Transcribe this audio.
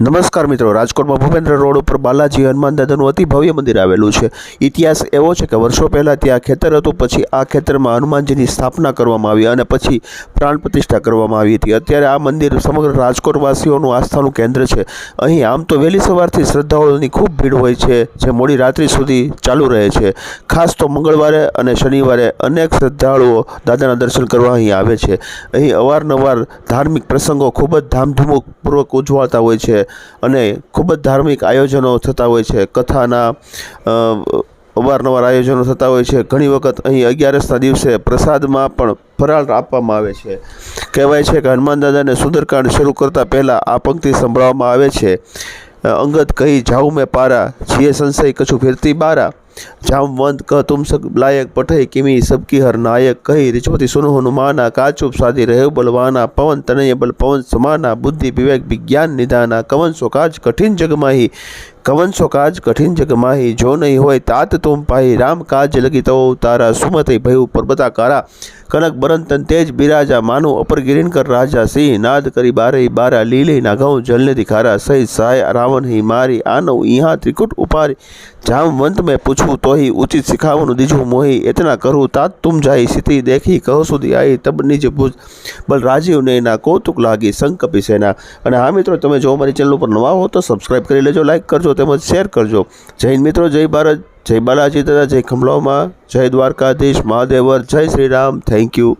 નમસ્કાર મિત્રો, રાજકોટમાં ભૂપેન્દ્ર રોડ ઉપર બાલાજી હનુમાન દાદાનું અતિ ભવ્ય મંદિર આવેલું છે. ઇતિહાસ એવો છે કે વર્ષો પહેલાં ત્યાં ખેતર હતું, પછી આ ખેતરમાં હનુમાનજીની સ્થાપના કરવામાં આવી અને પછી પ્રાણ પ્રતિષ્ઠા કરવામાં આવી હતી. અત્યારે આ મંદિર સમગ્ર રાજકોટવાસીઓનું આસ્થાનું કેન્દ્ર છે. અહીં આમ તો વહેલી સવારથી શ્રદ્ધાળુઓની ખૂબ ભીડ હોય છે, જે મોડી રાત્રિ સુધી ચાલુ રહે છે. ખાસ તો મંગળવારે અને શનિવારે અનેક શ્રદ્ધાળુઓ દાદાના દર્શન કરવા અહીં આવે છે. અહીં અવારનવાર ધાર્મિક પ્રસંગો ખૂબ જ ધામધૂમપૂર્વક ઉજવાતા હોય છે. અને ખૂબ જ ધાર્મિક આયોજનો થતા હોય છે. કથાના અવારનવાર આયોજનો થતા હોય છે. ઘણી વખત અહીં અગિયારસના દિવસે પ્રસાદમાં પણ ફરાળ આપવામાં આવે છે. કહેવાય છે કે હનુમાન દાદાને સુંદરકાંડ શરૂ કરતાં પહેલાં આ પંક્તિ સંભળાવવામાં આવે છે. અંગત કહી, જાઉં મેં પારા, જીએ સંશય કછું ફેરતી બારા. જામવંત ક તુમ સબ લાયક પઠઈ કિમી સબકી હર નાયક કહી रिचवती सुनो हनुमाना काचुप साधी रहे बलवाना पवन तनय बल पवन समाना बुद्धि विवेक विज्ञान निदाना कवन सो काज कठिन जग माही कवन सो काज कठिन जग माही जो नहीं होय तात तुम पाही राम काज लगी तो तारा सुमति भयु पर्वता कारा कनक बरन तन तेज बिराजा मानो अपर गिरिन कर राजा सिंह नाद करी बारे बारा लीले ना गौ जलने दिखारा सही साय रावण ही मारी आनो यहाँ त्रिकुट उपारी જામવંત મેં પૂછું દીજું તોહી ઉચિત શીખાવાનું દીજું મોહી એતના કરું તાત તુમ જાય સ્થિતિ દેખી કહો સુધી આવી તબ નિજ ભૂજ. બલ રાજીવને એના કૌતુક લાગી સંકપી સેના. અને હા મિત્રો, તમે જો મારી ચેનલ ઉપર નવા હો તો સબસ્ક્રાઈબ કરી લેજો લાઇક કરજો, તેમજ શેર કરજો. જય મિત્રો, જય ભારત, જય બાલાજી તથા જય ખંભલાઓમાં જય દ્વારકાધીશ, મહાદેવર, જય શ્રી રામ. Thank you